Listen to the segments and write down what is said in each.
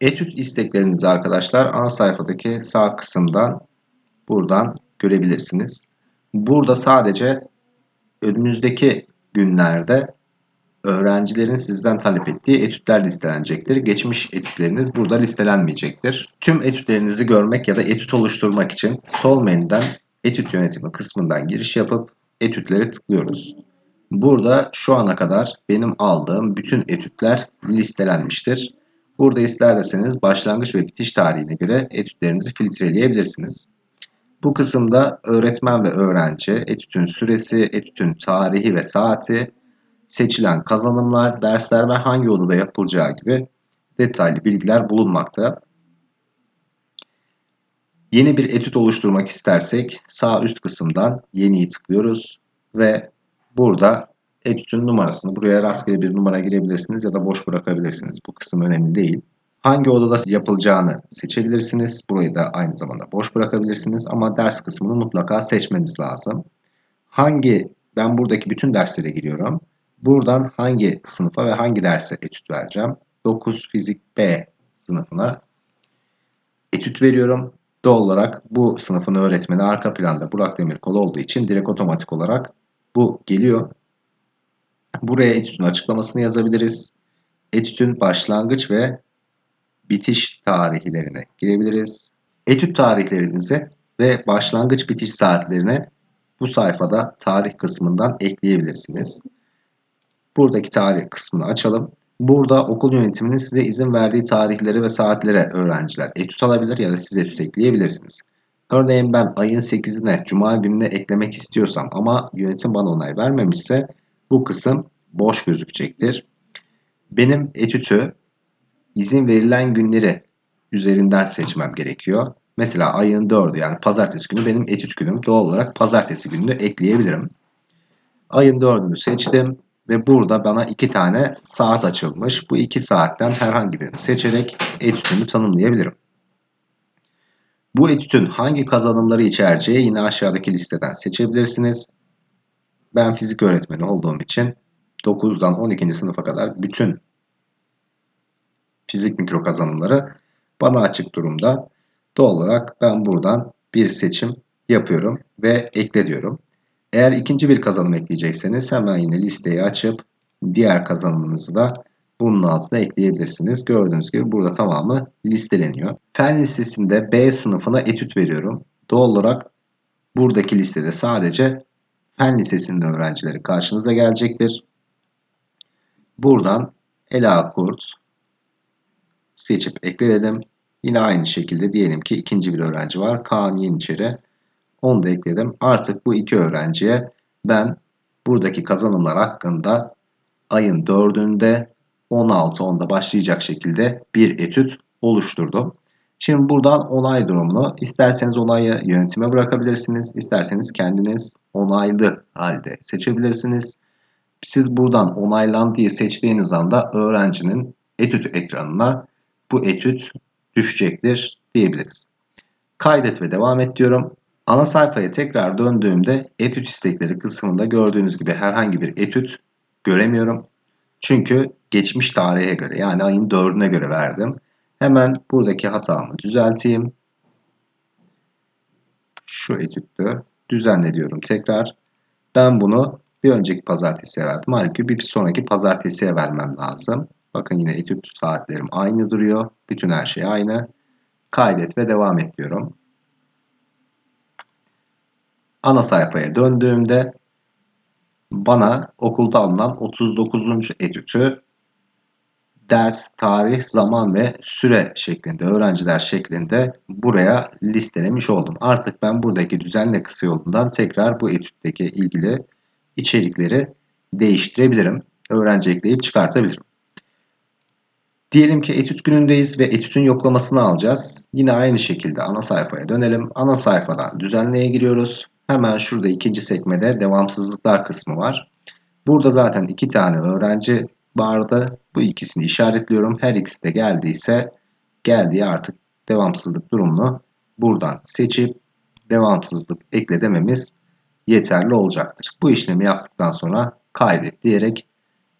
Etüt isteklerinizi arkadaşlar ana sayfadaki sağ kısımdan buradan görebilirsiniz. Burada sadece önümüzdeki günlerde öğrencilerin sizden talep ettiği etütler listelenecektir. Geçmiş etütleriniz burada listelenmeyecektir. Tüm etütlerinizi görmek ya da etüt oluşturmak için sol menüden etüt yönetimi kısmından giriş yapıp etütleri tıklıyoruz. Burada şu ana kadar benim aldığım bütün etütler listelenmiştir. Burada isterseniz başlangıç ve bitiş tarihine göre etütlerinizi filtreleyebilirsiniz. Bu kısımda öğretmen ve öğrenci, etütün süresi, etütün tarihi ve saati, seçilen kazanımlar, dersler ve hangi odada yapılacağı gibi detaylı bilgiler bulunmakta. Yeni bir etüt oluşturmak istersek sağ üst kısımdan yeniyi tıklıyoruz ve burada etütün numarasını buraya rastgele bir numara girebilirsiniz ya da boş bırakabilirsiniz. Bu kısım önemli değil. Hangi odada yapılacağını seçebilirsiniz. Burayı da aynı zamanda boş bırakabilirsiniz ama ders kısmını mutlaka seçmemiz lazım. Hangi ben buradaki bütün derslere giriyorum. Buradan hangi sınıfa ve hangi derse etüt vereceğim? 9 fizik B sınıfına etüt veriyorum. Doğal olarak bu sınıfın öğretmeni arka planda Burak Demirkol olduğu için direkt otomatik olarak bu geliyor. Buraya etütün açıklamasını yazabiliriz. Etütün başlangıç ve bitiş tarihlerine girebiliriz. Etüt tarihlerinizi ve başlangıç bitiş saatlerine bu sayfada tarih kısmından ekleyebilirsiniz. Buradaki tarih kısmını açalım. Burada okul yönetiminin size izin verdiği tarihleri ve saatlere öğrenciler etüt alabilir ya da siz etüt ekleyebilirsiniz. Örneğin ben ayın 8'ine cuma gününe eklemek istiyorsam ama yönetim bana onay vermemişse bu kısım boş gözükecektir. Benim etütü izin verilen günleri üzerinden seçmem gerekiyor. Mesela ayın 4'ü yani pazartesi günü benim etüt günüm. Doğal olarak pazartesi gününü ekleyebilirim. Ayın 4'ünü seçtim ve burada bana iki tane saat açılmış. Bu iki saatten herhangi birini seçerek etütümü tanımlayabilirim. Bu etütün hangi kazanımları içereceği yine aşağıdaki listeden seçebilirsiniz. Ben fizik öğretmeni olduğum için 9'dan 12. sınıfa kadar bütün fizik mikro kazanımları bana açık durumda. Doğal olarak ben buradan bir seçim yapıyorum ve ekle diyorum. Eğer ikinci bir kazanım ekleyecekseniz hemen yine listeyi açıp diğer kazanımınızı da bunun altına ekleyebilirsiniz. Gördüğünüz gibi burada tamamı listeleniyor. Fen listesinde B sınıfına etüt veriyorum. Doğal olarak buradaki listede sadece fen lisesinde öğrencileri karşınıza gelecektir. Buradan Ela Kurt seçip ekledim. Yine aynı şekilde diyelim ki ikinci bir öğrenci var. Kaan Yeniçeri. Onu da ekledim. Artık bu iki öğrenciye ben buradaki kazanımlar hakkında ayın 4'ünde 16.10'da başlayacak şekilde bir etüt oluşturdum. Şimdi buradan onay durumunu isterseniz onayı yönetime bırakabilirsiniz. isterseniz kendiniz onaylı halde seçebilirsiniz. Siz buradan onaylandığı seçtiğiniz anda öğrencinin etüt ekranına bu etüt düşecektir diyebiliriz. Kaydet ve devam et diyorum. Ana sayfaya tekrar döndüğümde etüt istekleri kısmında gördüğünüz gibi herhangi bir etüt göremiyorum. Çünkü geçmiş tarihe göre yani ayın 4'üne göre verdim. Hemen buradaki hatamı düzelteyim. Şu etüttü. Düzenle diyorum tekrar. Ben bunu bir önceki pazartesiye verdim. Halbuki bir sonraki pazartesiye vermem lazım. Bakın yine etüt saatlerim aynı duruyor. Bütün her şey aynı. Kaydet ve devam et diyorum. Ana sayfaya döndüğümde bana okulda alınan 39. etütü ders, tarih, zaman ve süre şeklinde, öğrenciler şeklinde buraya listelemiş oldum. Artık ben buradaki düzenle kısa yolundan tekrar bu etütteki ilgili içerikleri değiştirebilirim. Öğrenci ekleyip çıkartabilirim. Diyelim ki etüt günündeyiz ve etütün yoklamasını alacağız. Yine aynı şekilde ana sayfaya dönelim. Ana sayfadan düzenleye giriyoruz. Hemen şurada ikinci sekmede devamsızlıklar kısmı var. Burada zaten iki tane öğrenci vardı. Bu ikisini işaretliyorum. Her ikisi de geldiyse geldiği artık devamsızlık durumunu buradan seçip devamsızlık ekle dememiz yeterli olacaktır. Bu işlemi yaptıktan sonra kaydet diyerek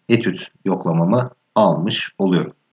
etüt yoklamamı almış oluyorum.